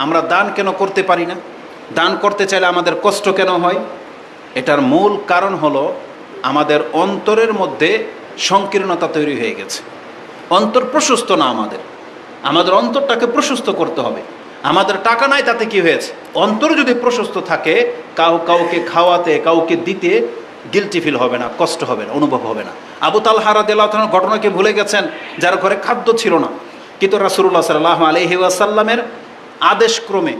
আমরা দান কেন করতে পারি না? দান করতে চাইলে আমাদের কষ্ট কেন হয়? এটার মূল কারণ হলো আমাদের অন্তরের মধ্যে সংকীর্ণতা তৈরি হয়ে গেছে। অন্তর প্রশস্ত না আমাদের। আমাদের অন্তরটাকে প্রশস্ত করতে হবে। আমাদের টাকা নাই, তাতে কি হয়েছে? অন্তর যদি প্রশস্ত থাকে, কাউ কাউকে খাওয়াতে, কাউকে দিতে গিলটি ফিল হবে না, কষ্ট হবে না, অনুভব হবে না। আবু তাল হারা দেলাহ ঘটনাকে ভুলে গেছেন? যার ঘরে খাদ্য ছিল না। কিন্তু রাসুল্লাহ সাল্লাহ আলহি আসাল্লামের আদেশক্রমে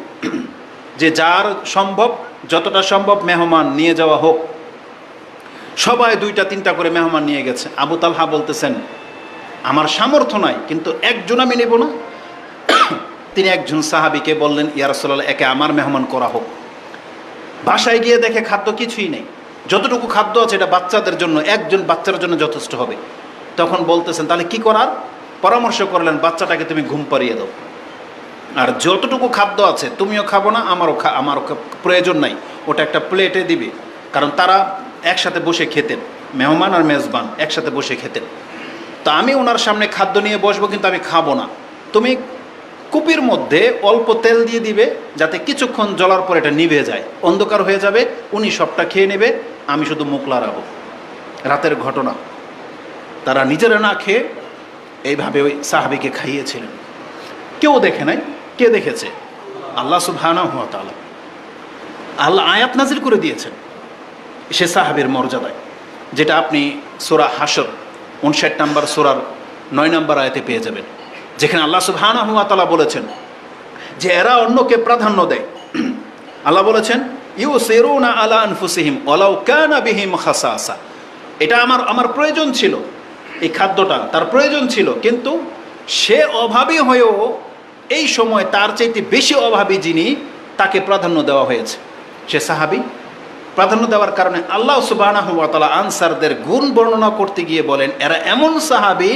যে যার সম্ভব, যতটা সম্ভব মেহমান নিয়ে যাওয়া হোক। সবাই দুইটা, তিনটা করে মেহমান নিয়ে গেছে। আবু তালহা বলতেছেন, আমার সামর্থ্য নাই, কিন্তু একজন আমি নেব না। তিনি একজন সাহাবিকে বললেন ইয়ারসোল্লাহ একে আমার মেহমান করা হোক। বাসায় গিয়ে দেখে খাদ্য কিছুই নেই। যতটুকু খাদ্য আছে, এটা বাচ্চাদের জন্য, একজন বাচ্চার জন্য যথেষ্ট হবে। তখন বলতেছেন, তাহলে কি করার? পরামর্শ করলেন, বাচ্চাটাকে তুমি ঘুম পাড়িয়ে দাও। আর যতটুকু খাদ্য আছে, তুমিও খাব না, আমারও খা আমারও প্রয়োজন নাই। ওটা একটা প্লেটে দিবে। কারণ তারা একসাথে বসে খেতেন, মেহমান আর মেজবান একসাথে বসে খেতেন। তা আমি ওনার সামনে খাদ্য নিয়ে বসবো, কিন্তু আমি খাব না। তুমি কুপির মধ্যে অল্প তেল দিয়ে দিবে, যাতে কিছুক্ষণ জ্বলার পর এটা নিভে যায়। অন্ধকার হয়ে যাবে, উনি সবটা খেয়ে নেবে, আমি শুধু মুখ লাড়াবো। রাতের ঘটনা। তারা নিজেরা না খেয়ে এইভাবে ওই সাহাবিকে খাইয়েছিলেন। কেউ দেখে নাই? কে দেখেছে? আল্লাহ সুবহানাহু ওয়া তাআলা। আল্লাহ আয়াত নাজির করে দিয়েছেন সে সাহাবের মর্যাদায়, যেটা আপনি সোরা হাসর উনষাট নাম্বার সোরার নয় নাম্বার আয়াতে পেয়ে যাবেন, যেখানে আল্লাহ সুবহানাহু ওয়া তাআলা বলেছেন যে এরা অন্যকে প্রাধান্য দেয়। আল্লাহ বলেছেন ইউ সেরুনা আলা আনফুসিহিম ওলাউ কানা বিহিম হাসা খাসাসা। এটা আমার আমার প্রয়োজন ছিল, এই খাদ্যটা তার প্রয়োজন ছিল, কিন্তু সে অভাবী হয়েও এই সময় তার চাইতে বেশি অভাবী যিনি, তাকে প্রাধান্য দেওয়া হয়েছে। সে সাহাবি। প্রাধান্য দেওয়ার কারণে আল্লাহ সুবাহ আনসারদের গুণ বর্ণনা করতে গিয়ে বলেন, এরা এমন সাহাবি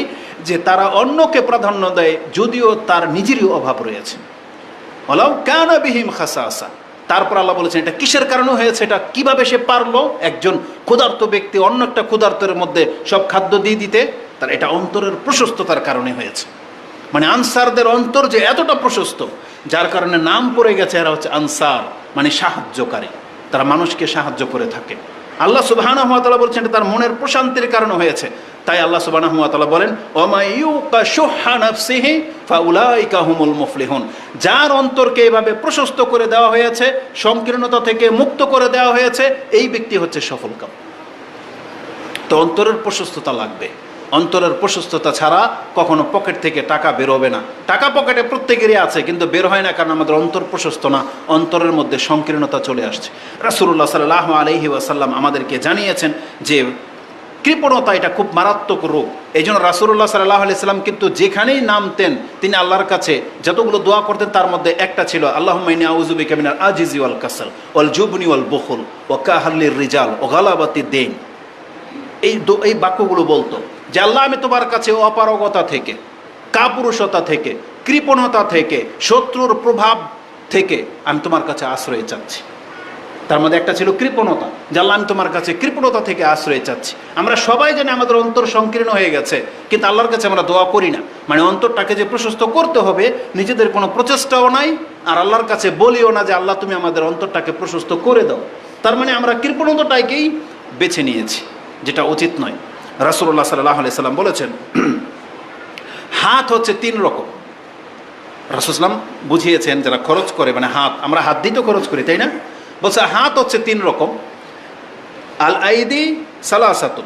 যে তারা অন্যকে প্রাধান্য দেয় যদিও তার নিজেরই অভাব রয়েছে। বলাও কেন বিহিম খাসা আসা তারপর আল্লাহ বলেছেন, এটা কিসের কারণে হয়েছে? এটা কীভাবে সে পারল? একজন ক্ষুধার্ত ব্যক্তি অন্য একটা ক্ষুধার্তের মধ্যে সব খাদ্য দিয়ে দিতে, তার এটা অন্তরের প্রশস্ততার কারণে হয়েছে। মানে আনসারদের অন্তর যে এতটা প্রশস্ত, যার কারণে নাম পড়ে গেছে এরা হচ্ছে আনসার মানে সাহায্যকারী। তারা মানুষকে সাহায্য করে থাকে। আল্লাহ সুবাহানা হাতালা বলছেন, তার মনের প্রশান্তির কারণে হয়েছে। তাই আল্লাহ সুবাহ হাতালা বলেন ওমাইউকা শুহা নাফসিহি ফাউলাইকা মুফলিহুন। যার অন্তরকে এভাবে প্রশস্ত করে দেওয়া হয়েছে, সংকীর্ণতা থেকে মুক্ত করে দেওয়া হয়েছে, এই ব্যক্তি হচ্ছে সফলকাম। তো অন্তরের প্রশস্ততা লাগবে। অন্তরের প্রশস্ততা ছাড়া কখনো পকেট থেকে টাকা বেরোবে না। টাকা পকেটে প্রত্যেকেরই আছে, কিন্তু বের হয় না কারণ আমাদের অন্তর প্রশস্ত না, অন্তরের মধ্যে সংকীর্ণতা চলে আসছে। রাসুল্লাহ সাল্লাহ আলহি ওয়াসাল্লাম আমাদেরকে জানিয়েছেন যে, কৃপণতা এটা খুব মারাত্মক রোগ। এই জন্য রাসুল্লাহ সাল্লাহ আলাইসাল্লাম কিন্তু যেখানেই নামতেন, তিনি আল্লাহর কাছে যতগুলো দোয়া করতেন, তার মধ্যে একটা ছিল আল্লাহ মাইনি আউজুবি কামিনার আজিজি ওয়াল কাসাল, ওয়াল জুবনি ওয়াল বখুল ও কাহাল্লির রিজাল ও গালাবাতি দেন এই এই বাক্যগুলো বলতো। যে আল্লাহ আমি তোমার কাছে অপারগতা থেকে, কাপুরুষতা থেকে, কৃপণতা থেকে, শত্রুর প্রভাব থেকে আমি তোমার কাছে আশ্রয় চাচ্ছি। তার মধ্যে একটা ছিল কৃপণতা আমি তোমার কাছে কৃপণতা থেকে আশ্রয় চাচ্ছি। আমরা সবাই জানি আমাদের অন্তর সংকীর্ণ হয়ে গেছে, কিন্তু আল্লাহর কাছে আমরা দোয়া করি না। মানে অন্তরটাকে যে প্রশস্ত করতে হবে, নিজেদের কোনো প্রচেষ্টাও নাই, আর আল্লাহর কাছে বলিও না যে আল্লাহ তুমি আমাদের অন্তরটাকে প্রশস্ত করে দাও। তার মানে আমরা কৃপণতাটাকেই বেছে নিয়েছি, যেটা উচিত নয়। রাসুল্লাহ সাল্লাহ সাল্লাম বলেছেন, হাত হচ্ছে তিন রকম। রাসুসলাম বুঝিয়েছেন যারা খরচ করে মানে হাত, আমরা হাত দিয়ে তো খরচ করি, তাই না? বলছে হাত হচ্ছে তিন রকম। আল আইদি সালাসাতুন।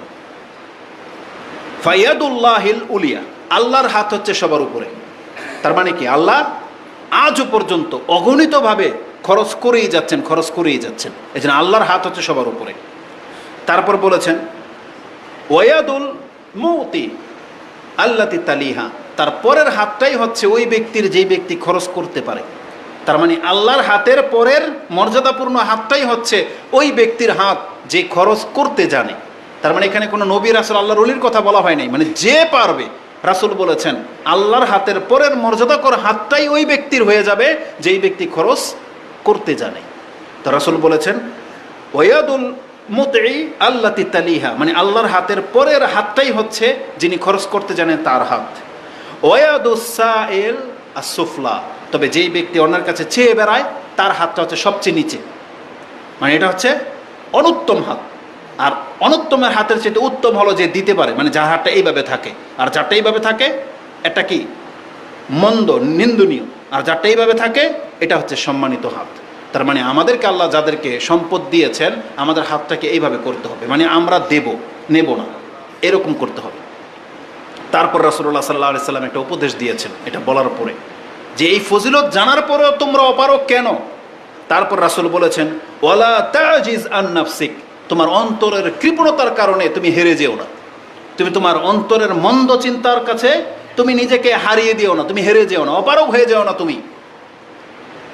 ফাইয়াদুল্লাহিল উলিয়া। আল্লাহর হাত হচ্ছে সবার উপরে। তার মানে কি? আল্লাহ আজও পর্যন্ত অগণিতভাবে খরচ করেই যাচ্ছেন, খরচ করেই যাচ্ছেন। এই আল্লাহর হাত হচ্ছে সবার উপরে। তারপর বলেছেন ওয়াদুল মৌতি আল্লাতি তালিহা। তার পরের হাতটাই হচ্ছে ওই ব্যক্তির যেই ব্যক্তি খরচ করতে পারে। তার মানে আল্লাহর হাতের পরের মর্যাদাপূর্ণ হাতটাই হচ্ছে ওই ব্যক্তির হাত যে খরচ করতে জানে। তার মানে এখানে কোনো নবী রাসুল আল্লাহর অলির কথা বলা হয় নাই। মানে যে পারবে, রাসুল বলেছেন, আল্লাহর হাতের পরের মর্যাদাকর হাতটাই ওই ব্যক্তির হয়ে যাবে যেই ব্যক্তি খরচ করতে জানে। তো রাসুল বলেছেন, ওয়াদুল মুতই আল্লাতি তালিহা মানে আল্লাহর হাতের পরের হাতটাই হচ্ছে যিনি খরচ করতে জানেন তার হাত। ওয়াদুসাইল আসুফলা তবে যেই ব্যক্তি অন্যের কাছে চেয়ে বেড়ায়, তার হাতটা হচ্ছে সবচেয়ে নিচে। মানে এটা হচ্ছে অনুত্তম হাত। আর অনুত্তমের হাতের চেয়ে উত্তম হলো যে দিতে পারে মানে যার হাতটা এইভাবে থাকে। আর যারটা এইভাবে থাকে, এটা কি? মন্দ, নিন্দনীয়। আর যারটা এইভাবে থাকে, এটা হচ্ছে সম্মানিত হাত। তার মানে আমাদেরকে আল্লাহ যাদেরকে সম্পদ দিয়েছেন, আমাদের হাতটাকে এইভাবে করতে হবে। মানে আমরা দেব, নেব না। এরকম করতে হবে। তারপর রাসুল্লাহ সাল্লাহ আলি সাল্লাম একটা উপদেশ দিয়েছেন, এটা বলার পরে। যে এই ফজিলত জানার পরেও তোমরা অপারো কেন? তারপর রাসুল বলেছেন, ওয়ালা তাজিজ আন্নাফসিক তোমার অন্তরের কৃপণতার কারণে তুমি হেরে যেও না। তুমি তোমার অন্তরের মন্দ চিন্তার কাছে তুমি নিজেকে হারিয়ে দিও না, তুমি হেরে যেও না অপারক হয়ে যেও না তুমি।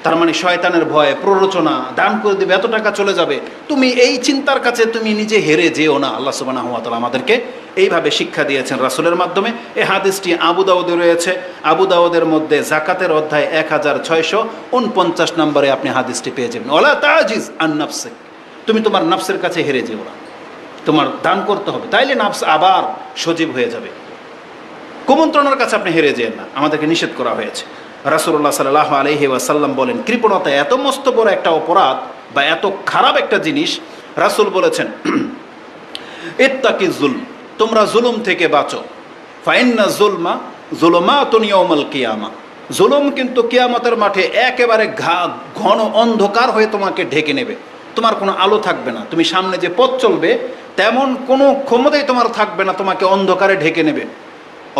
তার মানে শয়তানের ভয় প্ররোচনা, দান করে দেবে, এত টাকা চলে যাবে। তুমি এই চিন্তার কাছে তুমি নিজে হেরে যেও না। আল্লাহ সুবাহ আমাদেরকে এইভাবে শিক্ষা দিয়েছেন রাসুলের মাধ্যমে। এই হাদিসটি আবু দাউদে রয়েছে। আবু দাউদের মধ্যে জাকাতের অধ্যায় এক হাজার ছয়শো উনপঞ্চাশ নম্বরে আপনি হাদিসটি পেয়ে যাবেন। ওলা তাজিজ আন নাফসে তুমি তোমার নাফসের কাছে হেরে যেও না। তোমার দান করতে হবে। তাইলে নাফস আবার সজীব হয়ে যাবে। কুমন্ত্রণার কাছে আপনি হেরে যেন না। আমাদেরকে নিষেধ করা হয়েছে। রাসুল্লাহ সাল্লাহ আলহি ওয়াসাল্লাম বলেন, কৃপণতা এত মস্ত বড় একটা অপরাধ বা এত খারাপ একটা জিনিস, রাসুল বলেছেন, ইত্তাকি জুল তোমরা জুলুম থেকে বাঁচো। ফাইন্না জুলমা জুলমা তুনিয়মাল কিয়ামা, জুলুম কিন্তু কিয়ামতের মাঠে একেবারে ঘা, ঘন অন্ধকার হয়ে তোমাকে ঢেকে নেবে। তোমার কোনো আলো থাকবে না। তুমি সামনে যে পথ চলবে, তেমন কোনো ক্ষমতাই তোমার থাকবে না, তোমাকে অন্ধকারে ঢেকে নেবে।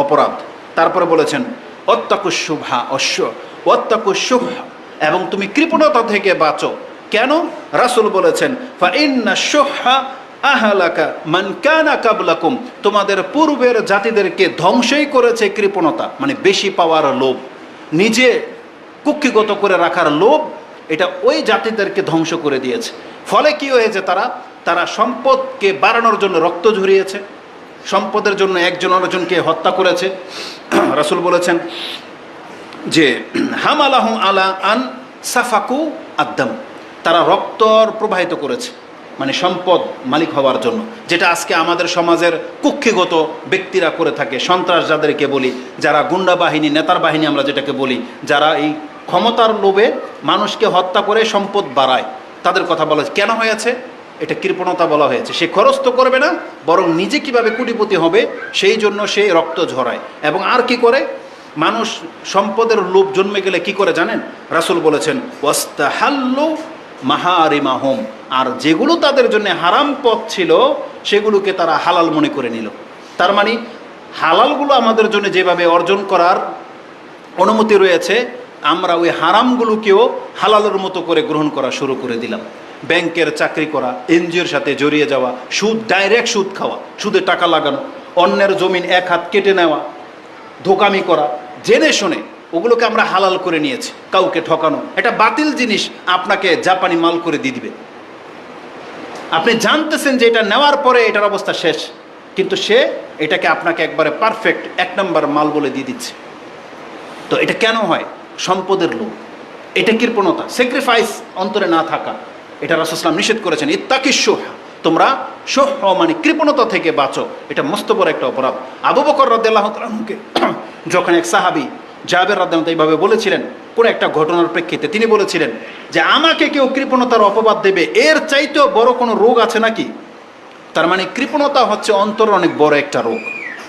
অপরাধ। তারপরে বলেছেন অত্যাকুশুভা অশ্ব। অত্যাকুশুভা এবং তুমি কৃপণতা থেকে বাঁচো। কেন? রাসুল বলেছেন ফা ইন্না শুহা আহালাকা মান কানা কাবলাকুম। তোমাদের পূর্বের জাতিদেরকে ধ্বংসই করেছে কৃপণতা মানে বেশি পাওয়ার লোভ। নিজে কুক্ষিগত করে রাখার লোভ, এটা ওই জাতিদেরকে ধ্বংস করে দিয়েছে। ফলে কি হয়েছে তারা? তারা সম্পদকে বাড়ানোর জন্য রক্ত ঝরিয়েছে। সম্পদের জন্য একজন অন্যজনকে হত্যা করেছে। রাসুল বলেছেন যে হাম আলাহ আলা আন সাফাকু আদ্দাম। তারা রক্তর প্রবাহিত করেছে মানে সম্পদ মালিক হওয়ার জন্য, যেটা আজকে আমাদের সমাজের কুক্ষিগত ব্যক্তিরা করে থাকে, সন্ত্রাস যাদেরকে বলি, যারা গুন্ডা বাহিনী, নেতার বাহিনী আমরা যেটাকে বলি, যারা এই ক্ষমতার লোভে মানুষকে হত্যা করে সম্পদ বাড়ায়। তাদের কথা বলা কেন হয়েছে? এটা কৃপণতা বলা হয়েছে। সে খরচ তো করবে না, বরং নিজে কীভাবে কুটিপতি হবে, সেই জন্য সে রক্ত ঝরায়। এবং আর কি করে? মানুষ সম্পদের লোভ জন্মে গেলে কি করে জানেন? রাসুল বলেছেন, ওয়াস্তাহাল্লু মাহারিমাহম। আর যেগুলো তাদের জন্য হারাম পথ ছিল, সেগুলোকে তারা হালাল মনে করে নিল। তার মানে হালালগুলো আমাদের জন্য যেভাবে অর্জন করার অনুমতি রয়েছে, আমরা ওই হারামগুলোকেও হালালের মতো করে গ্রহণ করা শুরু করে দিলাম। ব্যাংকের চাকরি করা, এনজিওর সাথে জড়িয়ে যাওয়া, সুদ ডাইরেক্ট সুদ খাওয়া, সুদে টাকা লাগানো, অন্যের জমিন এক হাত কেটে নেওয়া, ধোকামি করা, জেনে শুনে ওগুলোকে আমরা হালাল করে নিয়েছি, কাউকে ঠকানো। এটা বাতিল জিনিস আপনাকে জাপানি মাল করে দিয়ে দিবে। আপনি জানতেছেন যে এটা নেওয়ার পরে এটার অবস্থা শেষ, কিন্তু সে এটাকে আপনাকে একবারে পারফেক্ট এক নম্বর মাল বলে দিয়ে দিচ্ছে। তো এটা কেন হয়? সম্পদের লোভ, এটা কৃপণতা স্যাক্রিফাইস অন্তরে না থাকা। এটা রাসুসলাম নিষেধ করেছেন, ইত্তাকি সোহা তোমরা সোহ মানে কৃপণতা থেকে বাঁচো। এটা মস্ত বড় একটা অপরাধ। আবু বকর তালকে যখন এক সাহাবি জাবের রাদ্দাম এইভাবে বলেছিলেন, কোনো একটা ঘটনার প্রেক্ষিতে তিনি বলেছিলেন যে, আমাকে কেউ কৃপণতার অপবাদ দেবে, এর চাইতেও বড় কোনো রোগ আছে নাকি? তার মানে কৃপণতা হচ্ছে অন্তর অনেক বড় একটা রোগ।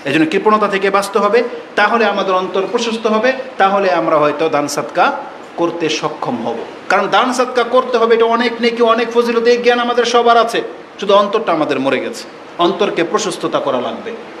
এই জন্য কৃপণতা থেকে বাঁচতে হবে, তাহলে আমাদের অন্তর প্রশস্ত হবে, তাহলে আমরা হয়তো দান সাতকা করতে সক্ষম হব। কারণ দান সাতকা করতে হবে, এটা অনেক নেকি, অনেক ফজিলত এই জ্ঞান আমাদের সবার আছে। শুধু অন্তরটা আমাদের মরে গেছে। অন্তরকে প্রশস্ততা করা লাগবে।